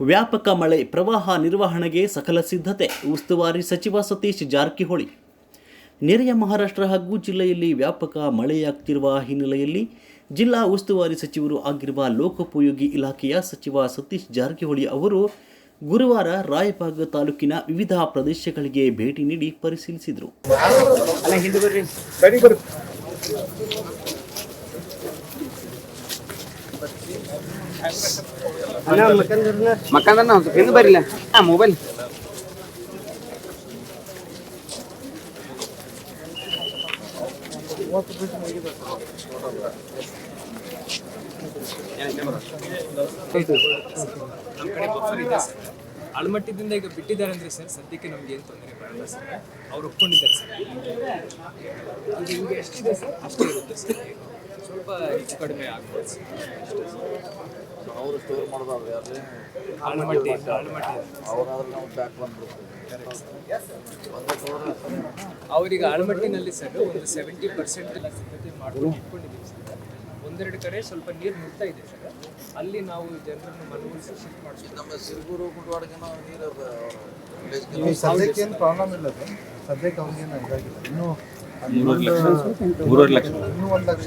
ವ್ಯಾಪಕ ಮಳೆ, ಪ್ರವಾಹ ನಿರ್ವಹಣೆಗೆ ಸಕಲ ಸಿದ್ಧತೆ, ಉಸ್ತುವಾರಿ ಸಚಿವ ಸತೀಶ್ ಜಾರಕಿಹೊಳಿ. ನೆರೆಯ ಮಹಾರಾಷ್ಟ್ರ ಹಾಗೂ ಜಿಲ್ಲೆಯಲ್ಲಿ ವ್ಯಾಪಕ ಮಳೆಯಾಗ್ತಿರುವ ಹಿನ್ನೆಲೆಯಲ್ಲಿ ಜಿಲ್ಲಾ ಉಸ್ತುವಾರಿ ಸಚಿವರು ಆಗಿರುವ ಲೋಕೋಪಯೋಗಿ ಇಲಾಖೆಯ ಸಚಿವ ಸತೀಶ್ ಜಾರಕಿಹೊಳಿ ಅವರು ಗುರುವಾರ ರಾಯಬಾಗ್ ತಾಲೂಕಿನ ವಿವಿಧ ಪ್ರದೇಶಗಳಿಗೆ ಭೇಟಿ ನೀಡಿ ಪರಿಶೀಲಿಸಿದರು. ಮೊಬೈಲ್ ನಮ್ಮ ಕಡೆ ಬಫರ್ ಇದೆ ಸರ್ ಈಗ ಬಿಟ್ಟಿದ್ದಾರೆ ಅಂದ್ರೆ ಸರ್ ಸದ್ಯಕ್ಕೆ ನಮ್ಗೆ ಏನು ತೊಂದರೆ ಬರಲ್ಲ ಸರ್? ಅವ್ರು ಒಪ್ಕೊಂಡಿದ್ದಾರೆ ಸರ್. ಈಗ ಹಿಂಗೆ ಎಷ್ಟಿದೆ ಸರ್? ಅಷ್ಟೇ ಇರುತ್ತೆ ಸರ್. ಸ್ವಲ್ಪ ಹೆಚ್ಚು ಕಡಿಮೆ ಆಗ್ಬೋದು ಸರ್. ಅವರು ಸ್ಟೋರ್ ಮಾಡೋದಾದ್ರೆ ಅದೇ ಆಳ್ಮಟ್ಟಿ ಆಳ್ಮಟ್ಟಿ ಅವರಾದ್ರೆ ನಾವು ಬ್ಯಾಕ್ ಬಂದ್ಬಿಡ್ತೀವಿ. ಅವ್ರಿಗೆ ಆಳ್ಮಟ್ಟಿನಲ್ಲಿ ಸರ್ ಒಂದು ಸೆವೆಂಟಿ ಪರ್ಸೆಂಟ್ ಸಿದ್ಧತೆ ಮಾಡ್ಕೊಂಡು ಇಟ್ಕೊಂಡಿದ್ದೀವಿ ಸರ್. ಒಂದೆರಡು ಕಡೆ ಸ್ವಲ್ಪ ನೀರು ನಿಲ್ತಾ ಇದೆ ಸರ್. ಅಲ್ಲಿ ನಾವು ಜನರನ್ನು ಮನವೊಲಿಸಿ ಶಿಫ್ಟ್ ಮಾಡಿಸ್ತೀವಿ ನಮ್ಮ ಸಿರ್ಗೂರು ಕುಟವಾಡಿಗೆ ನಾವು ನೀರು ಸದ್ಯಕ್ಕೆ ಏನು ಪ್ರಾಬ್ಲಮ್ ಇಲ್ಲ ಸರ್. ಸದ್ಯಕ್ಕೆ ಅವ್ರಿಗೇನು ಇದಾಗಿಲ್ಲ. ಇನ್ನೂ ಮೂರುವರೆ ಲಕ್ಷ. ಇನ್ನೂ ಒಂದು ಲಕ್ಷ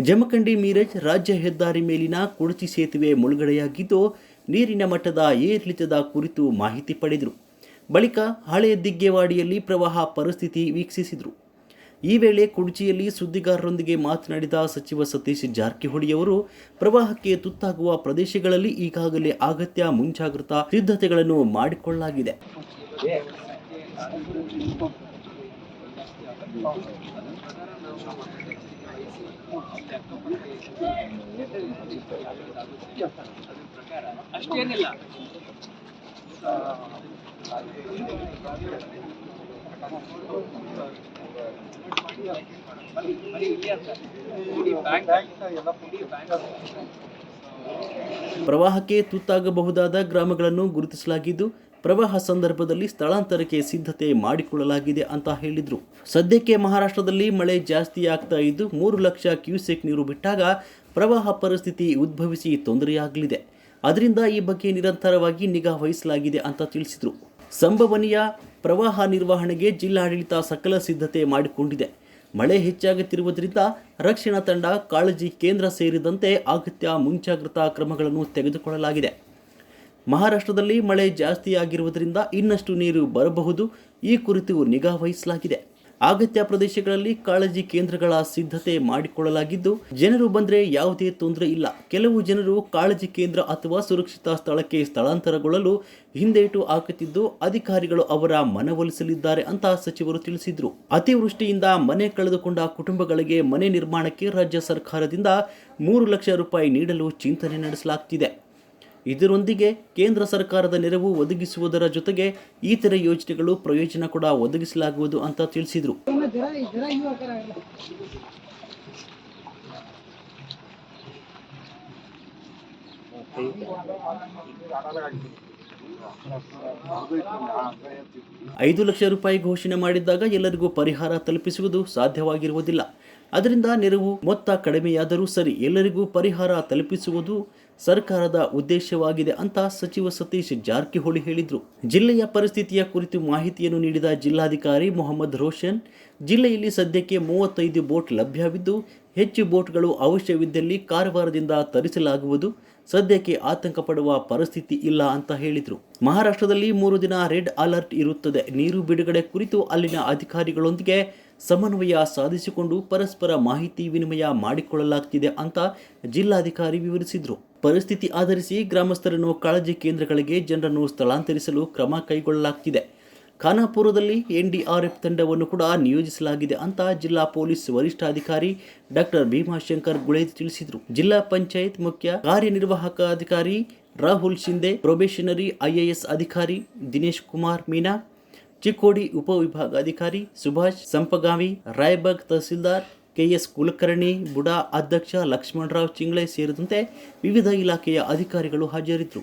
ಜಮಖಂಡಿ ಮೀರಜ್ ರಾಜ್ಯ ಹೆದ್ದಾರಿ ಮೇಲಿನ ಕುಡಚಿ ಸೇತುವೆ ಮುಳುಗಡೆಯಾಗಿದ್ದು ನೀರಿನ ಮಟ್ಟದ ಏರಿಳಿತದ ಕುರಿತು ಮಾಹಿತಿ ಪಡೆದರು. ಬಳಿಕ ಹಳೆಯ ದಿಗ್ಗೆವಾಡಿಯಲ್ಲಿ ಪ್ರವಾಹ ಪರಿಸ್ಥಿತಿ ವೀಕ್ಷಿಸಿದರು. ಈ ವೇಳೆ ಕುಡುಚಿಯಲ್ಲಿ ಸುದ್ದಿಗಾರರೊಂದಿಗೆ ಮಾತನಾಡಿದ ಸಚಿವ ಸತೀಶ್ ಜಾರಕಿಹೊಳಿ ಅವರು, ಪ್ರವಾಹಕ್ಕೆ ತುತ್ತಾಗುವ ಪ್ರದೇಶಗಳಲ್ಲಿ ಈಗಾಗಲೇ ಅಗತ್ಯ ಮುಂಜಾಗ್ರತಾ ಸಿದ್ಧತೆಗಳನ್ನು ಮಾಡಿಕೊಳ್ಳಲಾಗಿದೆ. ಅಷ್ಟೇನಿಲ್ಲ. ಪ್ರವಾಹಕ್ಕೆ ತುತ್ತಾಗಬಹುದಾದ ಗ್ರಾಮಗಳನ್ನು ಗುರುತಿಸಲಾಗಿದ್ದು ಪ್ರವಾಹ ಸಂದರ್ಭದಲ್ಲಿ ಸ್ಥಳಾಂತರಕ್ಕೆ ಸಿದ್ಧತೆ ಮಾಡಿಕೊಳ್ಳಲಾಗಿದೆ ಅಂತ ಹೇಳಿದರು. ಸದ್ಯಕ್ಕೆ ಮಹಾರಾಷ್ಟ್ರದಲ್ಲಿ ಮಳೆ ಜಾಸ್ತಿ ಆಗ್ತಾ ಇದ್ದು ಮೂರು ಲಕ್ಷ ಕ್ಯೂಸೆಕ್ ನೀರು ಬಿಟ್ಟಾಗ ಪ್ರವಾಹ ಪರಿಸ್ಥಿತಿ ಉದ್ಭವಿಸಿ ತೊಂದರೆಯಾಗಲಿದೆ. ಅದರಿಂದ ಈ ಬಗ್ಗೆ ನಿರಂತರವಾಗಿ ನಿಗಾ ವಹಿಸಲಾಗಿದೆ ಅಂತ ತಿಳಿಸಿದರು. ಸಂಭವನೀಯ ಪ್ರವಾಹ ನಿರ್ವಹಣೆಗೆ ಜಿಲ್ಲಾಡಳಿತ ಸಕಲ ಸಿದ್ಧತೆ ಮಾಡಿಕೊಂಡಿದೆ. ಮಳೆ ಹೆಚ್ಚಾಗುತ್ತಿರುವುದರಿಂದ ರಕ್ಷಣಾ ತಂಡ, ಕಾಳಜಿ ಕೇಂದ್ರ ಸೇರಿದಂತೆ ಅಗತ್ಯ ಮುಂಜಾಗ್ರತಾ ಕ್ರಮಗಳನ್ನು ತೆಗೆದುಕೊಳ್ಳಲಾಗಿದೆ. ಮಹಾರಾಷ್ಟ್ರದಲ್ಲಿ ಮಳೆ ಜಾಸ್ತಿಯಾಗಿರುವುದರಿಂದ ಇನ್ನಷ್ಟು ನೀರು ಬರಬಹುದು. ಈ ಕುರಿತು ನಿಗಾ ವಹಿಸಲಾಗಿದೆ. ಅಗತ್ಯ ಪ್ರದೇಶಗಳಲ್ಲಿ ಕಾಳಜಿ ಕೇಂದ್ರಗಳ ಸಿದ್ಧತೆ ಮಾಡಿಕೊಳ್ಳಲಾಗಿದ್ದು, ಜನರು ಬಂದರೆ ಯಾವುದೇ ತೊಂದರೆ ಇಲ್ಲ. ಕೆಲವು ಜನರು ಕಾಳಜಿ ಕೇಂದ್ರ ಅಥವಾ ಸುರಕ್ಷಿತ ಸ್ಥಳಕ್ಕೆ ಸ್ಥಳಾಂತರಗೊಳ್ಳಲು ಹಿಂದೇಟು ಹಾಕುತ್ತಿದ್ದು, ಅಧಿಕಾರಿಗಳು ಅವರ ಮನವೊಲಿಸಲಿದ್ದಾರೆ ಅಂತ ಸಚಿವರು ತಿಳಿಸಿದರು. ಅತಿವೃಷ್ಟಿಯಿಂದ ಮನೆ ಕಳೆದುಕೊಂಡ ಕುಟುಂಬಗಳಿಗೆ ಮನೆ ನಿರ್ಮಾಣಕ್ಕೆ ರಾಜ್ಯ ಸರ್ಕಾರದಿಂದ ಮೂರು ಲಕ್ಷ ರೂಪಾಯಿ ನೀಡಲು ಚಿಂತನೆ ನಡೆಸಲಾಗುತ್ತಿದೆ ಇದರೊಂದಿಗೆ ಕೇಂದ್ರ ಸರ್ಕಾರದ ನೆರವು ಒದಗಿಸುವುದರ ಜೊತೆಗೆ ಇತರೆ ಯೋಜನೆಗಳು ಪ್ರಯೋಜನ ಕೂಡ ಒದಗಿಸಲಾಗುವುದು ಅಂತ ತಿಳಿಸಿದರು. ಐದು ಲಕ್ಷ ರೂಪಾಯಿ ಘೋಷಣೆ ಮಾಡಿದ್ದಾಗ ಎಲ್ಲರಿಗೂ ಪರಿಹಾರ ತಲುಪಿಸುವುದು ಸಾಧ್ಯವಾಗಿರುವುದಿಲ್ಲ. ಅದರಿಂದ ನೆರವು ಮೊತ್ತ ಕಡಿಮೆಯಾದರೂ ಸರಿ ಎಲ್ಲರಿಗೂ ಪರಿಹಾರ ತಲುಪಿಸುವುದು ಸರ್ಕಾರದ ಉದ್ದೇಶವಾಗಿದೆ ಅಂತ ಸಚಿವ ಸತೀಶ್ ಜಾರಕಿಹೊಳಿ ಹೇಳಿದರು. ಜಿಲ್ಲೆಯ ಪರಿಸ್ಥಿತಿಯ ಕುರಿತು ಮಾಹಿತಿಯನ್ನು ನೀಡಿದ ಜಿಲ್ಲಾಧಿಕಾರಿ ಮೊಹಮ್ಮದ್ ರೋಷನ್, ಜಿಲ್ಲೆಯಲ್ಲಿ ಸದ್ಯಕ್ಕೆ ಮೂವತ್ತೈದು ಬೋಟ್ ಲಭ್ಯವಿದ್ದು, ಹೆಚ್ಚು ಬೋಟ್ಗಳು ಅವಶ್ಯವಿದ್ದಲ್ಲಿ ಕಾರವಾರದಿಂದ ತರಿಸಲಾಗುವುದು. ಸದ್ಯಕ್ಕೆ ಆತಂಕ ಪಡುವ ಪರಿಸ್ಥಿತಿ ಇಲ್ಲ ಅಂತ ಹೇಳಿದರು. ಮಹಾರಾಷ್ಟ್ರದಲ್ಲಿ ಮೂರು ದಿನ ರೆಡ್ ಅಲರ್ಟ್ ಇರುತ್ತದೆ. ನೀರು ಬಿಡುಗಡೆ ಕುರಿತು ಅಲ್ಲಿನ ಅಧಿಕಾರಿಗಳೊಂದಿಗೆ ಸಮನ್ವಯ ಸಾಧಿಸಿಕೊಂಡು ಪರಸ್ಪರ ಮಾಹಿತಿ ವಿನಿಮಯ ಮಾಡಿಕೊಳ್ಳಲಾಗ್ತಿದೆ ಅಂತ ಜಿಲ್ಲಾಧಿಕಾರಿ ವಿವರಿಸಿದರು. ಪರಿಸ್ಥಿತಿ ಆಧರಿಸಿ ಗ್ರಾಮಸ್ಥರನ್ನು ಕಾಳಜಿ ಕೇಂದ್ರಗಳಿಗೆ ಜನರನ್ನು ಸ್ಥಳಾಂತರಿಸಲು ಕ್ರಮ ಕೈಗೊಳ್ಳಲಾಗ್ತಿದೆ. ಖಾನಾಪುರದಲ್ಲಿ ಎನ್ಡಿಆರ್ಎಫ್ ತಂಡವನ್ನು ಕೂಡ ನಿಯೋಜಿಸಲಾಗಿದೆ ಅಂತ ಜಿಲ್ಲಾ ಪೊಲೀಸ್ ವರಿಷ್ಠಾಧಿಕಾರಿ ಡಾಕ್ಟರ್ ಭೀಮಾಶಂಕರ್ ಗುಳೇದ್ ತಿಳಿಸಿದರು. ಜಿಲ್ಲಾ ಪಂಚಾಯತ್ ಮುಖ್ಯ ಕಾರ್ಯನಿರ್ವಾಹಕ ಅಧಿಕಾರಿ ರಾಹುಲ್ ಶಿಂದೆ ಪ್ರೊಬೇಷನರಿ ಐಎಎಸ್ ಅಧಿಕಾರಿ ದಿನೇಶ್ ಕುಮಾರ್ ಮೀನಾ, ಚಿಕ್ಕೋಡಿ ಉಪವಿಭಾಗಾಧಿಕಾರಿ Subhash Sampagavi, Raybag tahsildar K S Kulkarni, BUDA ಅಧ್ಯಕ್ಷ ಲಕ್ಷ್ಮಣರಾವ್ ಚಿಂಗ್ಳೆ ಸೇರಿದಂತೆ ವಿವಿಧ ಇಲಾಖೆಯ ಅಧಿಕಾರಿಗಳು ಹಾಜರಿದ್ದರು.